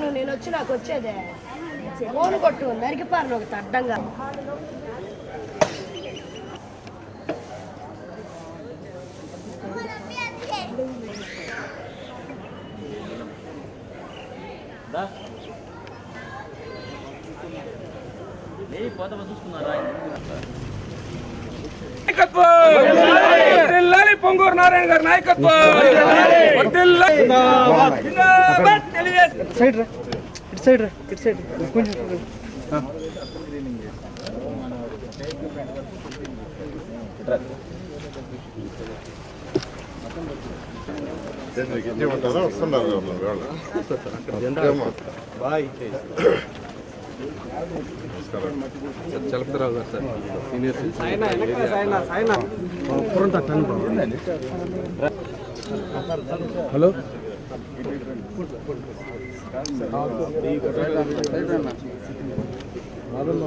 నువ్వు నేను వచ్చి నాకు వచ్చేదే. ఫోన్ కొట్టు నరికిపారు ఒక అడ్డంగా. పొంగూరు నారాయణ గారి నాయకత్వం! సైడ్ రా. ఇటు సైడ్ రా. ఇటు సైడ్ కొంచెం ఇచ్చేయమంటారా వస్తున్నారు బాయ్ చలపతిరావు గారు సార్ సీనియర్ పురం తట్టండి హలో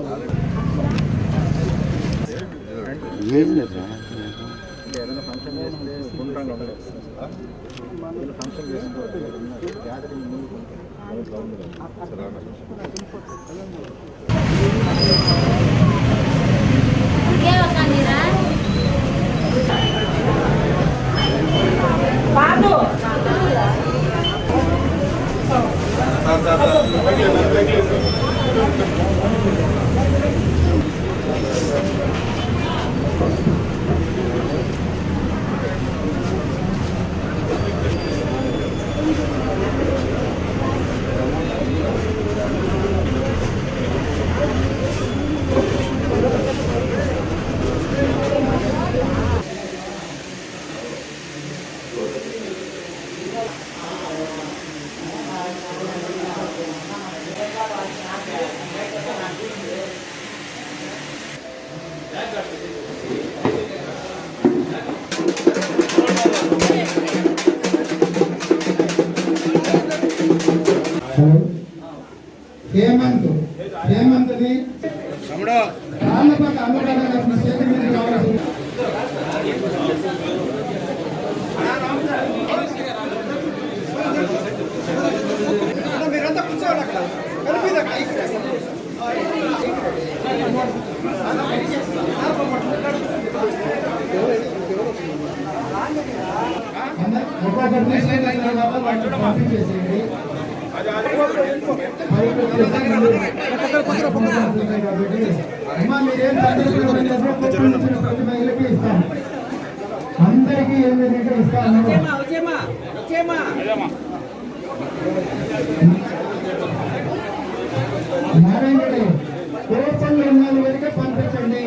హేమంత్ అందరికీ ఎనిమిది లీటర్ ఇస్తాను నారాయణుడు కోపంలో ఉన్న వెనుక పంపించండి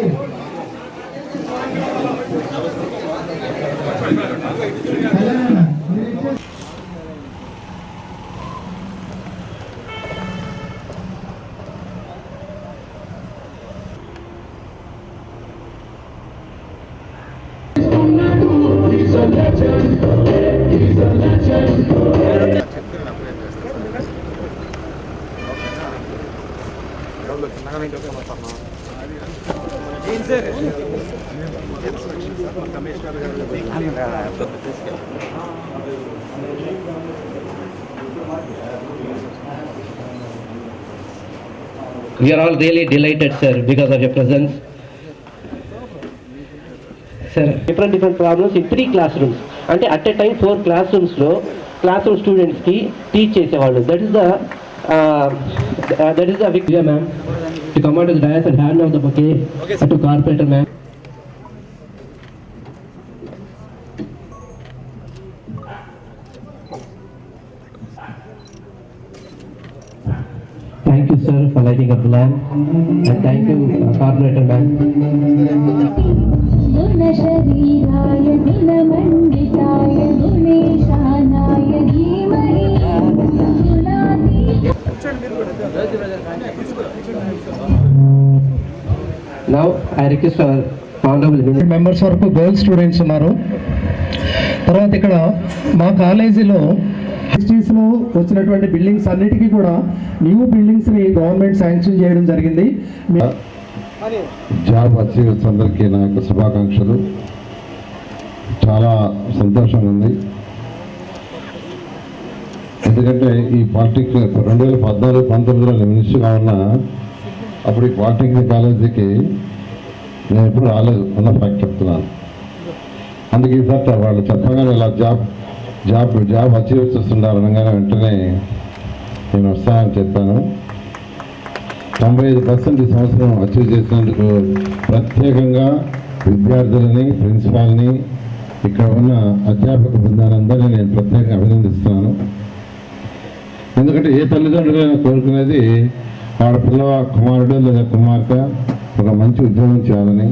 We are all really delighted, sir, because of your presence. Sir, different different problems in three classrooms. అంటే at a time four class రూమ్స్లో క్లాస్ రూమ్ స్టూడెంట్స్కి టీచ్ చేసేవాళ్ళు that is the that is the విక్ ma'am to come out dais and hand off the bouquet to corporator ma'am Thank you, sir, for lighting up the lamp. And thank you, uh, Corporator ma'am. गुणशरीराय दिनमण्डिताय गुणेशानाय धीमहि गुणातीताय Now, I request our Honorable Minister. Members వరకు girls students ఉన్నారు తర్వాత ఇక్కడ మా కాలేజీలో సిక్స్టీస్లో వచ్చినటువంటి buildings అన్నిటికీ కూడా న్యూ బిల్డింగ్స్ని గవర్నమెంట్ శాంక్షన్ చేయడం జరిగింది మీ- జాబ్ అచీవర్స్ అందరికీ నా యొక్క శుభాకాంక్షలు. చాలా సంతోషంగా ఉంది. ఎందుకంటే ఈ పాలిటెక్నిక్ రెండు వేల పద్నాలుగు పంతొమ్మిదిలో నేను మినిస్టర్గా ఉన్న అప్పుడు ఈ పాలిటెక్నిక్ కాలేజీకి నేను ఎప్పుడు రాలేదు ఉన్న ఫ్యాక్ట్ చెప్తున్నాను. అందుకే ఈసారి వాళ్ళు చెప్పగానే ఇలా జాబ్ జాబ్ జాబ్ అచీవ్ చేస్తున్నారు అనగానే వెంటనే నేను వస్తానని చెప్పాను. తొంభై ఐదు పర్సెంట్ ఈ సంవత్సరం అచీవ్ చేసినందుకు ప్రత్యేకంగా విద్యార్థులని ప్రిన్సిపాల్ని ఇక్కడ ఉన్న అధ్యాపక బృందాలందరినీ నేను ప్రత్యేకంగా అభినందిస్తున్నాను. ఎందుకంటే ఏ తల్లిదండ్రులైనా కోరుకునేది వాళ్ళ పిల్లవ కుమారుడు లేదా కుమార్తె ఒక మంచి ఉద్యోగం చేయాలని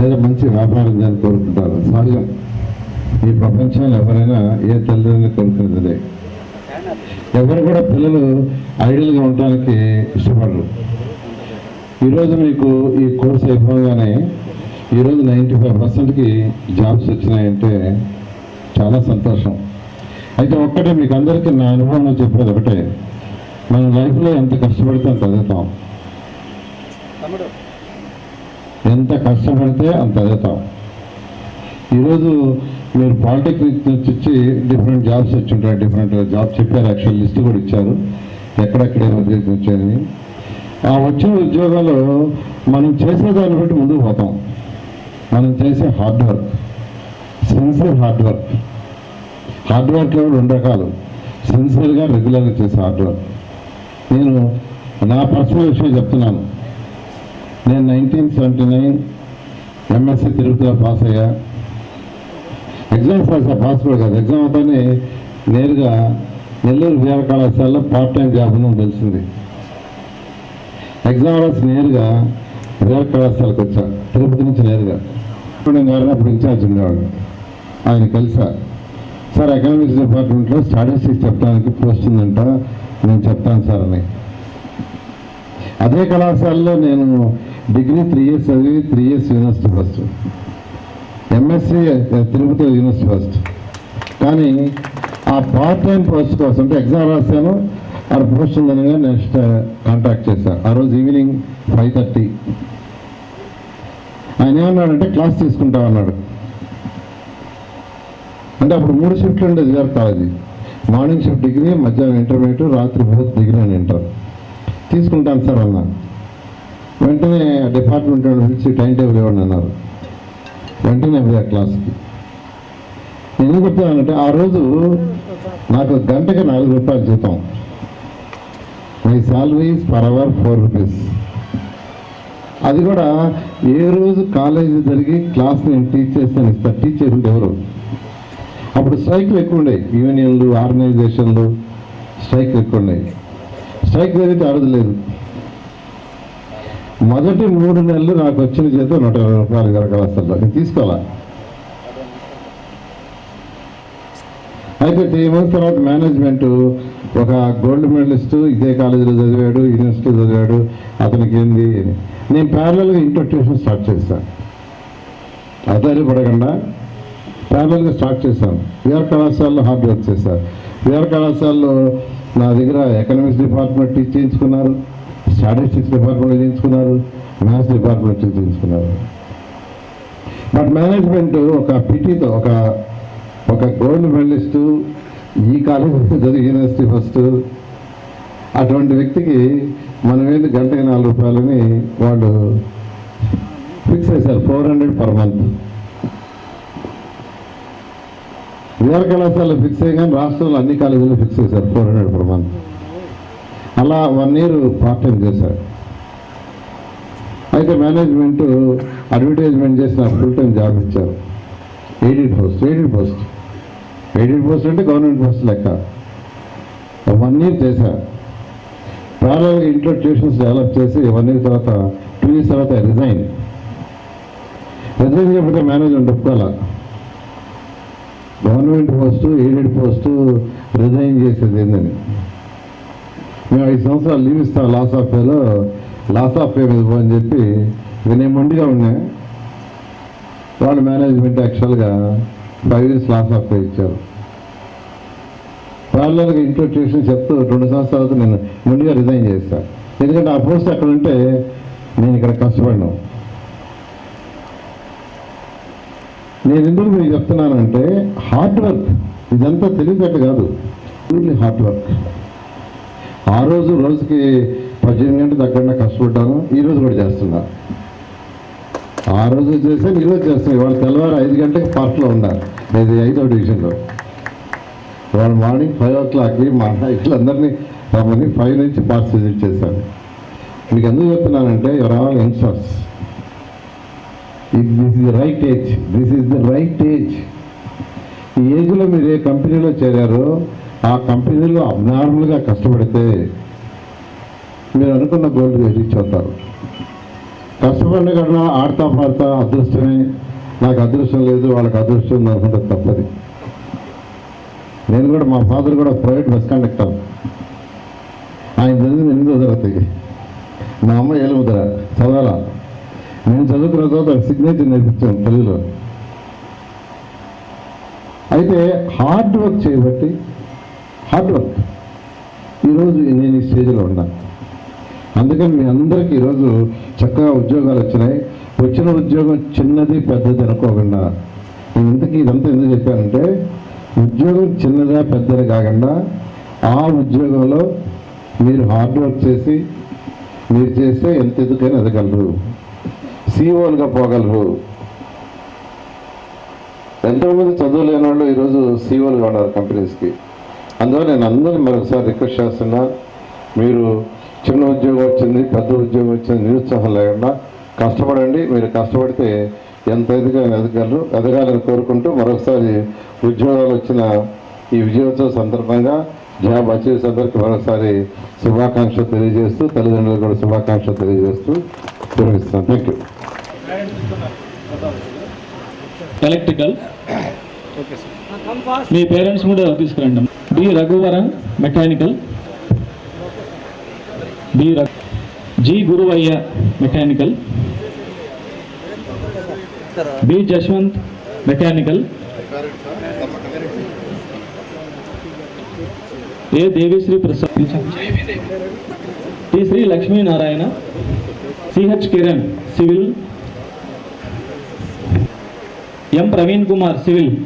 లేదా మంచి వ్యాపారం చేయాలని కోరుకుంటారు. సహజం ఈ ప్రపంచంలో ఎవరైనా ఏ తల్లిదండ్రులు కోరుకునేది ఎవరు కూడా పిల్లలు ఐడియల్గా ఉండడానికి ఇష్టపడరు. ఈరోజు మీకు ఈ కోర్స్ అయిపోగానే ఈరోజు నైంటీ ఫైవ్ పర్సెంట్కి జాబ్స్ వచ్చినాయంటే చాలా సంతోషం. అయితే ఒక్కటే మీకు అందరికీ నా అనుభవంలో చెప్పేది ఒకటే మన లైఫ్లో ఎంత కష్టపడితే అంత చదువుతాం ఎంత కష్టపడితే అంత చదువుతాం ఈరోజు మీరు పాలిటెక్నిక్ నుంచి వచ్చి డిఫరెంట్ జాబ్స్ వచ్చి ఉంటారు డిఫరెంట్ జాబ్ చెప్పారు. యాక్చువల్ లిస్ట్ కూడా ఇచ్చారు. ఎక్కడెక్కడ ఉద్యోగం వచ్చాయని ఆ వచ్చిన ఉద్యోగాలు మనం చేసే దాన్ని బట్టి ముందుకు పోతాం. మనం చేసే hard work sincere hard work hard వర్క్లో రెండు రకాలు. సిన్సియర్గా రెగ్యులర్గా చేసే హార్డ్ వర్క్ నేను నా పర్సనల్ విషయం చెప్తున్నాను. నేను నైన్టీన్ సెవెంటీ నైన్ ఎంఎస్సీ తిరుపతిలో పాస్ అయ్యా. ఎగ్జామ్స్ రాసా పాస్పోర్ట్ కాదు ఎగ్జామ్ అవుతానే నేరుగా నెల్లూరు విహార కళాశాలలో పార్ట్ టైం జాబ్ అని తెలిసింది. ఎగ్జామ్ రాసి నేరుగా విహార కళాశాలకు వచ్చా తిరుపతి నుంచి నేరుగా. సుబ్రహ్మణ్యం గారిని అప్పుడు ఇన్ఛార్జ్ ఉండేవాడు ఆయన కలిసా. సార్ ఎకనామిక్స్ డిపార్ట్మెంట్లో స్టాటిస్టిక్స్ చెప్పడానికి పోస్ట్ ఉందంట. నేను చెప్తాను సార్ అని. అదే కళాశాలలో నేను డిగ్రీ త్రీ ఇయర్స్ చదివి three years university first MSc Tirupati university first. కానీ ఆ పార్ట్ టైం పోస్ట్ కోసం అంటే ఎగ్జామ్ రాశాను. ఆ పోస్ట్ ఉందనగా నెక్స్ట్ కాంటాక్ట్ చేశాను ఆ రోజు ఈవినింగ్ ఫైవ్ థర్టీ ఆయన ఏమన్నాడంటే క్లాస్ తీసుకుంటా అన్నాడు. అంటే అప్పుడు మూడు షిఫ్ట్లు ఉండేది గారు కాలేజీ. మార్నింగ్ షిఫ్ట్ డిగ్రీ మధ్యాహ్నం ఇంటర్మీడియట్ రాత్రి బోత్ డిగ్రీ అని ఇంటర్ తీసుకుంటాను సార్ అన్నా. వెంటనే డిపార్ట్మెంట్ పిలిచి టైం టేబుల్ ఇవ్వండి అన్నారు. వెంటనే పోయా క్లాస్కి. నేను ఏం చెప్తానంటే ఆ రోజు నాకు గంటకి నాలుగు రూపాయలు జీతం. My salary per hour four rupees అది కూడా ఏ రోజు కాలేజీ జరిగి క్లాస్ నేను టీచ్ చేస్తాను ఇస్తా టీచ్ చేసింది ఎవరు? అప్పుడు స్ట్రైక్లు ఎక్కువ ఉండేవి. యూనియన్లు ఆర్గనైజేషన్లు స్ట్రైక్లు ఎక్కువ ఉన్నాయి స్ట్రైక్ జరిగితే ఆ రోజు లేదు. మొదటి మూడు నెలలు నాకు వచ్చిన జీతం నూట ఇరవై రూపాయలు గారు కళాశాలలో నేను తీసుకోవాలా? అయితే త్రీ మంత్స్ తర్వాత మేనేజ్మెంట్ ఒక గోల్డ్ మెడలిస్ట్ ఇదే కాలేజీలో చదివాడు యూనివర్సిటీ చదివాడు. అతనికి ఏంది? నేను ప్యారలల్గా ఇంట్లో ట్యూషన్ స్టార్ట్ చేశాను. అదే పడకుండా ప్యారలల్గా స్టార్ట్ చేశాను. విఆర్ కళాశాలలో హార్డ్ వర్క్ చేశాను విఆర్ కళాశాలలో నా దగ్గర ఎకనామిక్స్ డిపార్ట్మెంట్ టీచ్ చేయించుకున్నారు. స్టాటిస్టిక్స్ డిపార్ట్మెంట్ చేయించుకున్నారు మ్యాథ్స్ డిపార్ట్మెంట్ చేయించుకున్నారు. బట్ మేనేజ్మెంట్ ఒక పిటీతో ఒక ఒక గోల్డ్ మెడలిస్టు ఈ కాలేజీ చదివి యూనివర్సిటీ ఫస్ట్ అటువంటి వ్యక్తికి మనం మీద గంటకి నాలుగు రూపాయలని వాళ్ళు ఫిక్స్ చేశారు ఫోర్ హండ్రెడ్ పర్ మంత్. వేరే కళాశాలలో ఫిక్స్ అయ్యి రాష్ట్రంలో అన్ని కాలేజీలు ఫిక్స్ చేశారు ఫోర్ హండ్రెడ్ పర్ మంత్. అలా వన్ ఇయర్ పార్ట్ టైం చేశారు అయితే మేనేజ్మెంట్ అడ్వర్టైజ్మెంట్ చేసి నాకు ఫుల్ టైం జాబ్ ఇచ్చారు. Aided post aided post aided post అంటే గవర్నమెంట్ పోస్ట్ లెక్క. వన్ ఇయర్ చేశా. ప్రారంభ ఇంట్లో ట్యూషన్స్ డెవలప్ చేసి వన్ ఇయర్ తర్వాత టూ ఇయర్స్ తర్వాత రిజైన్ రిజైన్ చేయకపోతే management ఒప్పుకోవాలా. Government post aided post resign చేసేది ఏందని. మేము ఐదు సంవత్సరాలు లీవ్ ఇస్తాం లాస్ ఆఫ్ పేలో లాస్ ఆఫ్ పే మీద పో అని చెప్పి ఇక నేను మొండిగా ఉన్నా వాళ్ళ మేనేజ్మెంట్ యాక్చువల్గా five years loss of pay ఇచ్చారు. పార్లర్గా ఇంట్లో ట్యూషన్ చెప్తూ రెండు సంవత్సరాల నేను ముందుగా రిజైన్ చేస్తాను ఎందుకంటే ఆ పోస్ట్ అక్కడ ఉంటే నేను ఇక్కడ కష్టపడినాం. నేను ఎందుకు మీకు చెప్తున్నానంటే హార్డ్ వర్క్ ఇదంతా తెలియదట్టు కాదు. ఓన్లీ హార్డ్ వర్క్ ఆ రోజు రోజుకి పద్దెనిమిది గంటలు దగ్గర కష్టపడ్డాను. ఈ రోజు కూడా చేస్తున్నా. ఆ రోజు చేస్తే ఈ రోజు ఇవాళ తెల్లవారు ఐదు గంటలకు పార్క్లో ఉన్నారు ఇది ఐదో డివిజన్లో. ఇవాళ మార్నింగ్ ఫైవ్ ఓ క్లాక్కి మా నాయకులందరినీ రమ్మని ఫైవ్ నుంచి పార్క్స్ విజిట్ చేశాను. మీకు ఎందుకు చెప్తున్నానంటే your all youngsters this is the right age. This is the right age. ఈ ఏజ్లో మీరు ఏ కంపెనీలో చేరారో ఆ కంపెనీలో అబ్నార్మల్గా కష్టపడితే మీరు అనుకున్న గోల్డ్ రీచ్ కష్టపడిన కన్నా ఆడతా పాడతా అదృష్టమే. నాకు అదృష్టం లేదు వాళ్ళకి అదృష్టం ఉంది అనుకుంటే తప్పది. నేను కూడా మా ఫాదర్ కూడా ప్రైవేట్ బస్ కండక్టర్ ఆయన చదివింది ఎనిమిదో తరగతి. మా అమ్మ ఏలుముద్ర చదవాలా? నేను చదువుకున్న తర్వాత సిగ్నేచర్ నేర్పించాను తెలుగులో అయితే హార్డ్ వర్క్ చేయబట్టి హార్డ్ వర్క్ ఈరోజు నేను ఈ స్టేజ్లో ఉన్నా. అందుకని మీ అందరికీ ఈరోజు చక్కగా ఉద్యోగాలు వచ్చినాయి. వచ్చిన ఉద్యోగం చిన్నది పెద్దది అనుకోకుండా. నేను ఇంతకీ ఇదంతా ఎందుకు చెప్పానంటే ఉద్యోగం చిన్నదా పెద్దది కాకుండా ఆ ఉద్యోగంలో మీరు హార్డ్ వర్క్ చేసి మీరు చేస్తే ఎంత ఎదుకైనా ఎదగలరు. సీఓలుగా పోగలరు. ఎంతోమంది చదువులేని వాళ్ళు ఈరోజు సీఓలుగా ఉన్నారు కంపెనీస్కి అందువల్ల నేను అందరిని మరొకసారి రిక్వెస్ట్ చేస్తున్నా మీరు చిన్న ఉద్యోగం వచ్చింది పెద్ద ఉద్యోగం వచ్చింది నిరుత్సాహం లేకుండా కష్టపడండి. మీరు కష్టపడితే ఎంత ఎదుగైనా ఎదగలరు ఎదగాలని కోరుకుంటూ మరొకసారి ఉద్యోగాలు వచ్చిన ఈ విజయోత్సవ సందర్భంగా జాబ్ అచీవ్స్ అందరికీ మరొకసారి శుభాకాంక్షలు తెలియజేస్తూ తల్లిదండ్రులకు కూడా శుభాకాంక్షలు తెలియజేస్తూ విరమిస్తున్నాను. థ్యాంక్ యూ ఎలక్ట్రికల్ మీ పేరెంట్స్ కూడా తీసుకురండి B Raghuvaran mechanical. B G Guruvayya mechanical. B Jaswanth mechanical. A Devisri Prasad. T Sri Lakshminarayana. CH Kiran civil. M Praveen Kumar civil.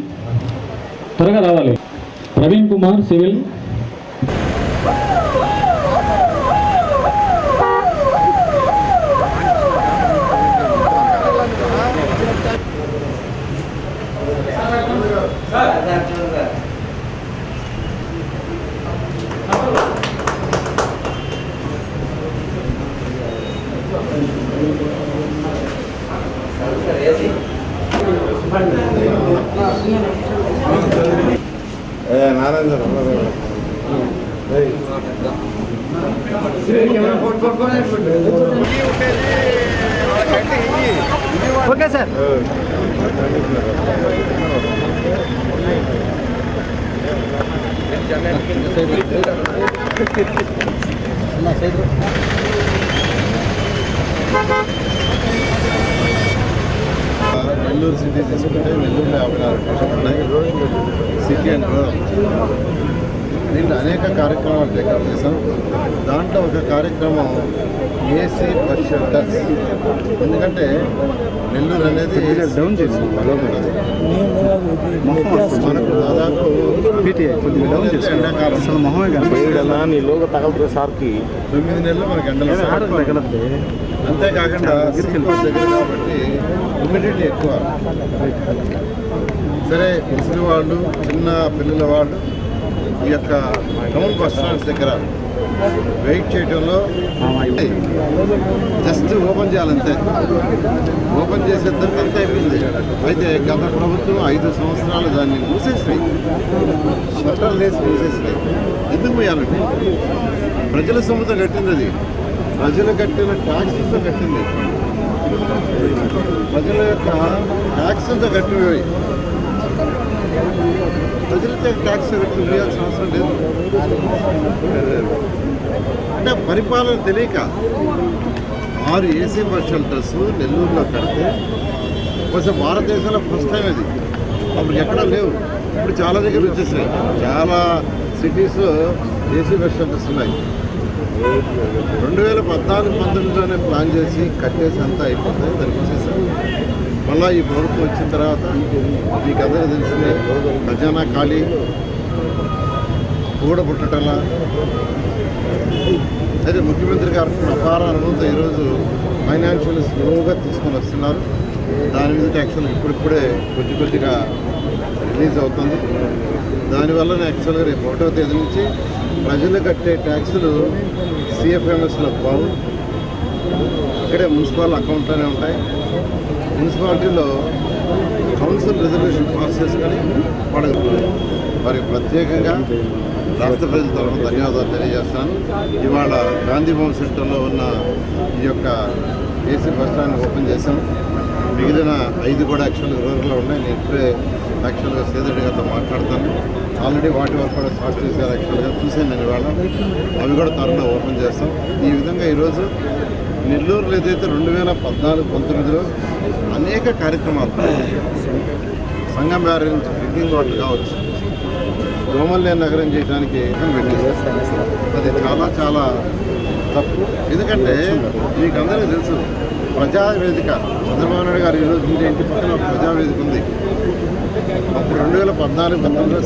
త్వరగా రావాలి. ప్రవీణ్ కుమార్ సివిల్ నెల్లూరు సిటీ తీసుకుంటే నెల్లూరులో యాభై నాలుగు డివిజన్లు దీంట్లో అనేక కార్యక్రమాలు టేకప్ చేశాం దాంట్లో ఒక కార్యక్రమం ఏసీ బస్ షెల్టర్స్. ఎందుకంటే నెల్లూరు అనేది డౌన్ చేసి మనకు దాదాపు ఎండాకాలం తొమ్మిది నెలలు మనకి ఎండలు అంతేకాకుండా దగ్గర కాబట్టి హ్యూమిడిటీ ఎక్కువ. సరే ముసలి వాళ్ళు చిన్న పిల్లల వాళ్ళు ఈ యొక్క టౌన్ బస్ స్టాండ్స్ దగ్గర వెయిట్ చేయడంలో జస్ట్ ఓపెన్ చేయాలంతే. ఓపెన్ చేసేద్దరికి అంత అయిపోయింది. అయితే గత ప్రభుత్వం ఐదు సంవత్సరాలు దాన్ని మూసేసినాయి. షట్టర్లు వేసి మూసేసినాయి. ఎందుకు పోయాలంటే ప్రజల సొమ్ముతో కట్టింది అది. ప్రజలు కట్టిన ట్యాక్స్తో కట్టింది. ప్రజల యొక్క ట్యాక్స్తో కట్టినవి. ప్రజలతో ట్యాక్స్ కట్టి అవసరం లేదు. అంటే పరిపాలన తెలియక ఆరు ఏసీ బస్ షెల్టర్స్ నెల్లూరులో కడితే కొంచెం భారతదేశంలో ఫస్ట్ టైం అది అప్పుడు ఎక్కడా లేవు. ఇప్పుడు చాలా దగ్గర వచ్చేసాయి చాలా సిటీస్ ఏసీ బస్ షెల్టర్స్ ఉన్నాయి. రెండు వేల పద్నాలుగు పంతొమ్మిదిలోనే ప్లాన్ చేసి కట్టేసి అంతా అయిపోతుంది దానికి వచ్చేసారు. మళ్ళీ ఈ ప్రభుత్వం వచ్చిన తర్వాత మీకు అందరూ తెలిసిందే ఖజానా ఖాళీ కూడబుట్టటలా అయితే ముఖ్యమంత్రి గారు అపార అనుభవంతో ఈరోజు ఫైనాన్షియల్ స్లోగా తీసుకొని వస్తున్నారు. దాని మీద యాక్చువల్ ఇప్పుడిప్పుడే కొద్ది కొద్దిగా రిలీజ్ అవుతుంది. దానివల్ల యాక్చువల్గా రేపు ఒకటో తేదీ నుంచి ప్రజలు కట్టే ట్యాక్సులు సిఎఫ్ఎంఎస్లో పోవు. ఇక్కడే మున్సిపల్ అకౌంట్లోనే ఉంటాయి. మున్సిపాలిటీలో కౌన్సిల్ రిజర్వేషన్ పాస్ చేసుకొని వాళ్ళకి మరి ప్రత్యేకంగా రాష్ట్ర ప్రజల తరఫున ధన్యవాదాలు తెలియజేస్తాను. ఇవాళ గాంధీభవన్ సెంటర్లో ఉన్న ఈ యొక్క ఏసీ బస్టాండ్ ఓపెన్ చేశాం. మిగిలిన ఐదు కూడా యాక్చువల్గా రోజుల్లో ఉన్నాయి. నేను ఇప్పుడే యాక్చువల్గా సేదరెడ్డి గారితో మాట్లాడతాను. ఆల్రెడీ వాటి వరకు కూడా స్టార్ట్ చేశారు యాక్చువల్గా. చూసాను నేను ఇవాళ. అవి కూడా త్వరలో ఓపెన్ చేస్తాం. ఈ విధంగా ఈరోజు నెల్లూరులో ఏదైతే రెండు వేల పద్నాలుగు పంతొమ్మిదిలో అనేక కార్యక్రమాలు సంగం బ్యారేజ్ నుంచి డ్రింకింగ్ వాటర్ కావచ్చు దోమల్లేని నగరం చేయడానికి అది చాలా చాలా తప్పు. ఎందుకంటే మీకు అందరికీ తెలుసు ప్రజావేదిక చంద్రబాబు నాయుడు గారు ఈరోజు ఇంటి పక్కన ప్రజావేదిక ఉంది. అప్పుడు రెండు వేల పద్నాలుగు పంతొమ్మిదిలో